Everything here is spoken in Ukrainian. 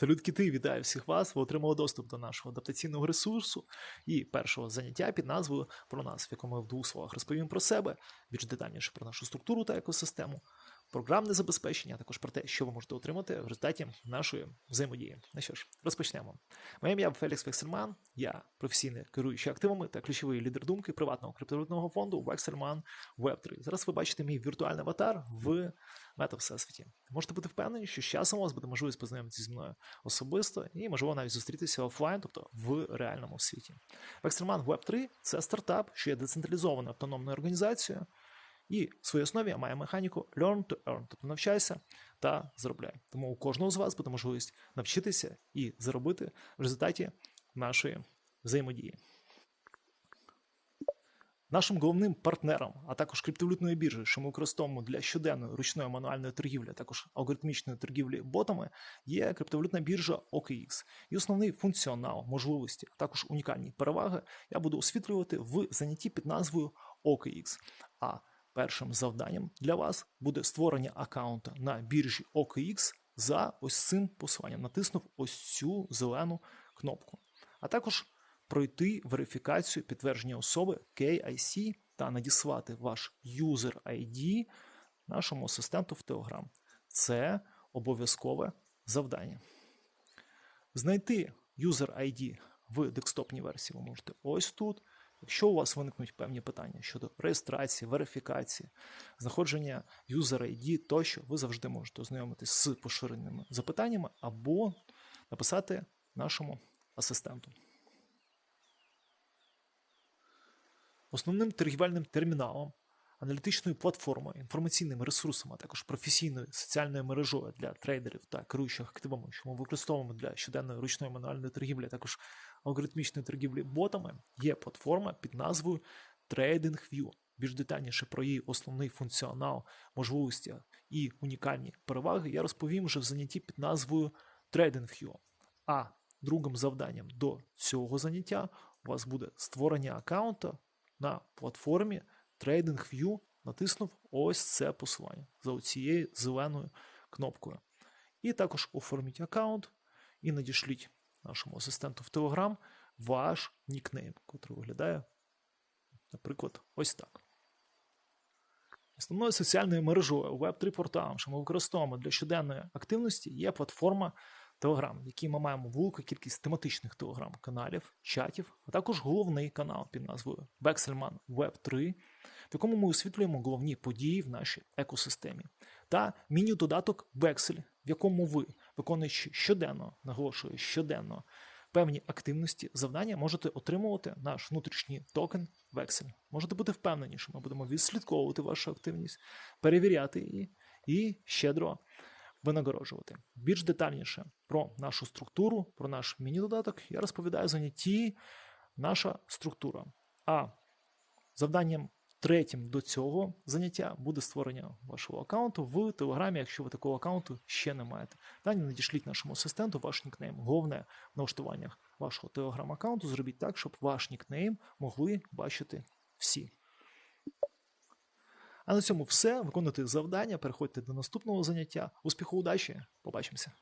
Салют кіти, вітаю всіх вас. Ви отримали доступ до нашого адаптаційного ресурсу і першого заняття під назвою про нас, в якому ми в двох словах розповім про себе, більш детальніше про нашу структуру та екосистему, програмне забезпечення, а також про те, що ви можете отримати в результаті нашої взаємодії. Ну що ж, розпочнемо. Моє ім'я Фелікс Вексельман, я професійний керуючий активами та ключовий лідер думки приватного криптовалютного фонду Вексельман Web3. Зараз ви бачите мій віртуальний аватар в мета всесвіті. Можете бути впевнені, що з часом у вас буде можливість познайомитися зі мною особисто і можливо навіть зустрітися офлайн, тобто в реальному світі. Векстерман Web 3 це стартап, що є децентралізованою автономною організацією, і в своїй основі має механіку learn to earn, тобто навчайся та заробляй. Тому у кожного з вас буде можливість навчитися і заробити в результаті нашої взаємодії. Нашим головним партнером, а також криптовалютної біржі, що ми використовуємо для щоденної ручної мануальної торгівлі, а також алгоритмічної торгівлі ботами, є криптовалютна біржа OKX. І основний функціонал, можливості, а також унікальні переваги я буду освітлювати в занятті під назвою OKX. А першим завданням для вас буде створення аккаунта на біржі OKX за ось цим посиланням. Натиснув ось цю зелену кнопку. А також пройти верифікацію підтвердження особи KIC та надіслати ваш user ID нашому асистенту в Telegram. Це обов'язкове завдання. Знайти user ID в десктопній версії ви можете ось тут. Якщо у вас виникнуть певні питання щодо реєстрації, верифікації, знаходження юзера ID тощо, ви завжди можете ознайомитись з поширеними запитаннями або написати нашому асистенту. Основним торгівельним терміналом, аналітичною платформою, інформаційними ресурсами, а також професійною соціальною мережою для трейдерів та керуючих активами, що ми використовуємо для щоденної ручної мануальної торгівлі, а також алгоритмічної торгівлі ботами, є платформа під назвою TradingView. Більш детальніше про її основний функціонал, можливості і унікальні переваги я розповім вже в занятті під назвою TradingView. А другим завданням до цього заняття у вас буде створення аккаунта на платформі TradingView натиснув ось це посилання за цією зеленою кнопкою. І також оформіть аккаунт і надішліть нашому асистенту в Telegram ваш нікнейм, який виглядає, наприклад, ось так. Основною соціальною мережою Web3 порталом, що ми використовуємо для щоденної активності, є платформа В якій ми маємо велику кількість тематичних телеграм-каналів, чатів, а також головний канал під назвою Bexelman Web 3, в якому ми освітлюємо головні події в нашій екосистемі, та міні-додаток Bexel, в якому ви, виконуючи щоденно, наголошую, щоденно певні активності, завдання, можете отримувати наш внутрішній токен Vexel. Можете бути впевнені, що ми будемо відслідковувати вашу активність, перевіряти її і щедро винагороджувати. Більш детальніше про нашу структуру, про наш міні-додаток я розповідаю занятті наша структура. А завданням третім до цього заняття буде створення вашого аккаунту в Телеграмі, якщо ви такого аккаунту ще не маєте. Далі надішліть нашому асистенту ваш нікнейм. Головне в налаштуваннях вашого телеграм-аккаунту зробіть так, щоб ваш нікнейм могли бачити всі. А на цьому все. Виконуйте завдання, переходьте до наступного заняття. Успіху, удачі! Побачимося!